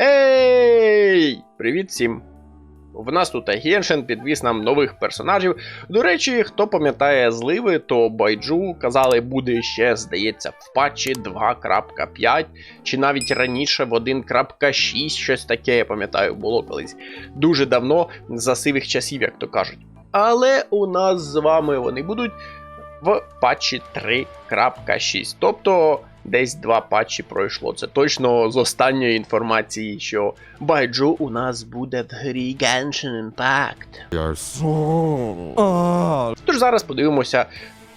Ей! Привіт всім! В нас тут Геншин підвіз нам нових персонажів. До речі, хто пам'ятає зливи, то Байджу казали, буде ще, здається, в патчі 2.5, чи навіть раніше в 1.6, щось таке, я пам'ятаю, було колись дуже давно, за сивих часів, як то кажуть. Але у нас з вами вони будуть в патчі 3.6. Тобто десь два патчі пройшло. Це точно з останньої інформації, що Байджу у нас буде в грі Genshin Impact. Тож зараз подивимося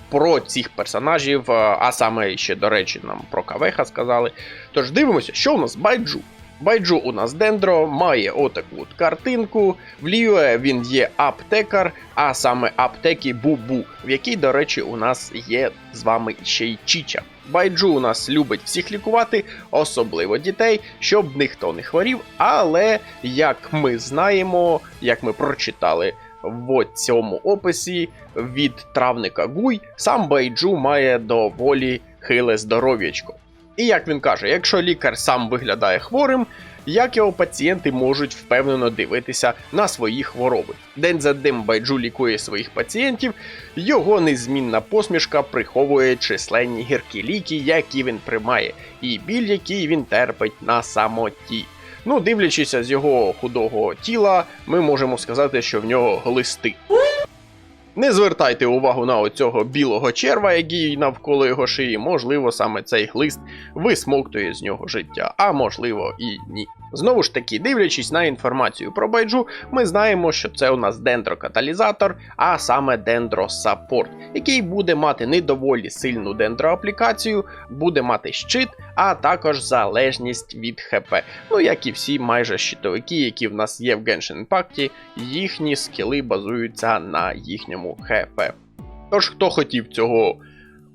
про цих персонажів, а а саме ще, до речі, нам про Кавеха сказали. Тож дивимося, що у нас Байджу. Байджу у нас Дендро має отаку от картинку. В Ліюе він є аптекар, а саме аптеки Бубу, в якій, до речі, у нас є з вами ще й Чіча. Байджу у нас любить всіх лікувати, особливо дітей, щоб ніхто не хворів. Але як ми знаємо, як ми прочитали в цьому описі від травника Гуй, сам Байджу має доволі хиле здоров'ячко. І як він каже, якщо лікар сам виглядає хворим, як його пацієнти можуть впевнено дивитися на свої хвороби. День за днем Байджу лікує своїх пацієнтів, його незмінна посмішка приховує численні гіркі ліки, які він приймає, і біль, який він терпить на самоті. Ну, дивлячись з його худого тіла, ми можемо сказати, що в нього глисти. Не звертайте увагу на оцього білого черва, який навколо його шиї, можливо, саме цей глист висмоктує з нього життя, а можливо і ні. Знову ж таки, дивлячись на інформацію про байджу, ми знаємо, що це у нас дендрокаталізатор, а саме дендросаппорт, який буде мати не доволі сильну дендроаплікацію, буде мати щит, а також залежність від ХП. Ну як і всі майже щитовики, які в нас є в Genshin Impact, їхні скіли базуються на їхньому ХП. Тож, хто хотів цього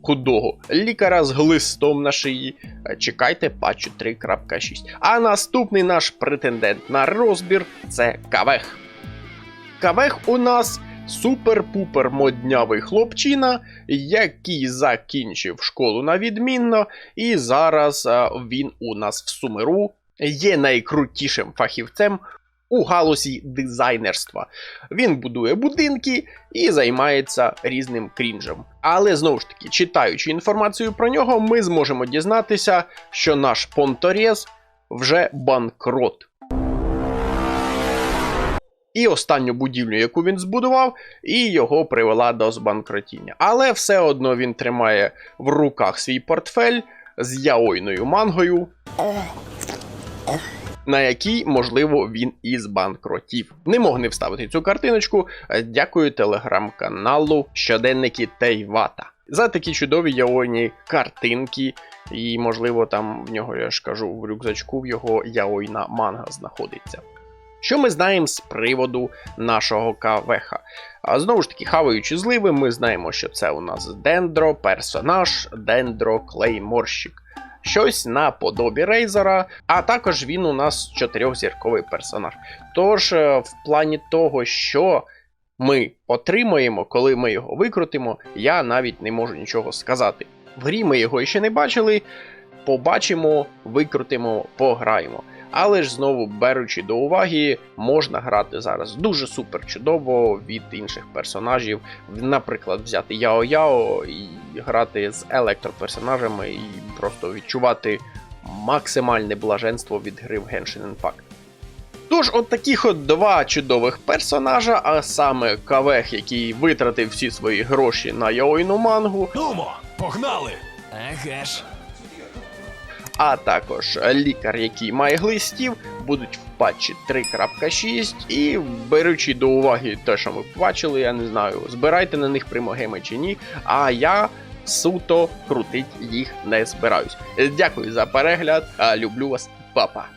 худого лікаря з глистом на шиї, е, чекайте патчу 3.6. А наступний наш претендент на розбір це Кавех. Кавех у нас супер-пупер моднявий хлопчина, який закінчив школу на відмінно, і зараз е, він у нас в Сумиру є найкрутішим фахівцем у галузі дизайнерства. Він будує будинки і займається різним крінжем. Але знову ж таки, читаючи інформацію про нього, ми зможемо дізнатися, що наш Понторез вже банкрот. І останню будівлю, яку він збудував, і його привела до збанкротіння. Але все одно він тримає в руках свій портфель з яойною мангою, на якій, можливо, він і збанкротів. Не мог не вставити цю картиночку. Е, Дякую телеграм-каналу Щоденники Тейвата. За такі чудові яойні картинки, і, можливо, там в нього, я ж кажу, в рюкзачку в його яойна манга знаходиться. Що ми знаємо з приводу нашого кавеха? А знову ж таки, хаваючи зливи, ми знаємо, що це у нас дендро, персонаж, дендро, клейморщик. Щось на подобі Рейзера, а також він у нас чотирьохзірковий персонаж. Тож, е, в плані того, що ми отримаємо, коли ми його викрутимо, я навіть не можу нічого сказати. В грі ми його ще не бачили. Побачимо, викрутимо, пограємо. Але ж знову беручи до уваги, можна грати зараз дуже супер чудово від інших персонажів. Наприклад, взяти Яо Яо і грати з електроперсонажами і просто відчувати максимальне блаженство від гри в Genshin Impact. Тож, от таких от два чудових персонажа, а саме Кавех, який витратив всі свої гроші на Яойну мангу, Нумо, погнали! Еге ж. А також лікар, який має глистів, будуть в патчі 3.6. І беручи до уваги те, що ми бачили, я не знаю, збирайте на них примогеми чи ні. А я суто крутить їх не збираюсь. Дякую за перегляд, люблю вас, папа.